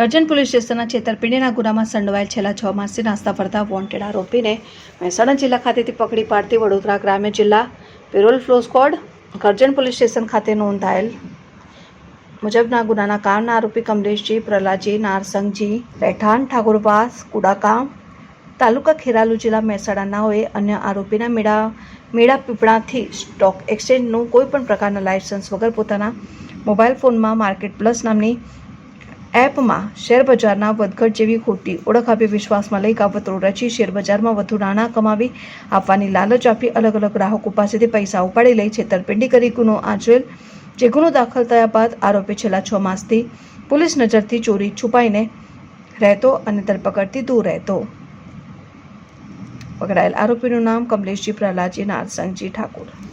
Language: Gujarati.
કરજણ પોલીસ સ્ટેશનના છેતરપિંડીના ગુનામાં સંડવાયેલ છેલ્લા છ માસથી નાસ્તા ફરતા વોન્ટેડ આરોપીને મહેસાણા જિલ્લા ખાતેથી પકડી પાડતી વડોદરા ગ્રામ્ય જિલ્લા parole furlough squad Karjan police station ખાતે નોંધાયેલ મુજબના ગુનાના કામના આરોપી કમલેશજી, પ્રહલાદજી, નારસંગજી, રહેઠાણ, ઠાકોરવાસ કુડાકામ તાલુકા ખેરાલુ જિલ્લા મહેસાણાનાઓએ અન્ય આરોપીના મેળા મેળા પીપળાથી સ્ટોક એક્સચેન્જનું કોઈપણ પ્રકારના લાયસન્સ વગર પોતાના મોબાઈલ ફોનમાં માર્કેટ પ્લસ નામની એપમાં શેરબજારના વધઘટ જેવી ખોટી ઓળખ આપી વિશ્વાસમાં લઈ કાવતરો રચી શેરબજારમાં વધુ નાણાં કમાવી આપવાની લાલચ આપી અલગ અલગ ગ્રાહકો પાસેથી પૈસા ઉપાડી લઈ છેતરપિંડી કરી ગુનો આચરેલ જે ગુનો દાખલ થયા બાદ આરોપી છેલ્લા છ માસથી પોલીસ નજરથી ચોરી છુપાઈને રહેતો અને ધરપકડથી દૂર રહેતો. પકડાયેલ આરોપીનું નામ કમલેશજી પ્રહલાદજી નારસંગજી ઠાકોર.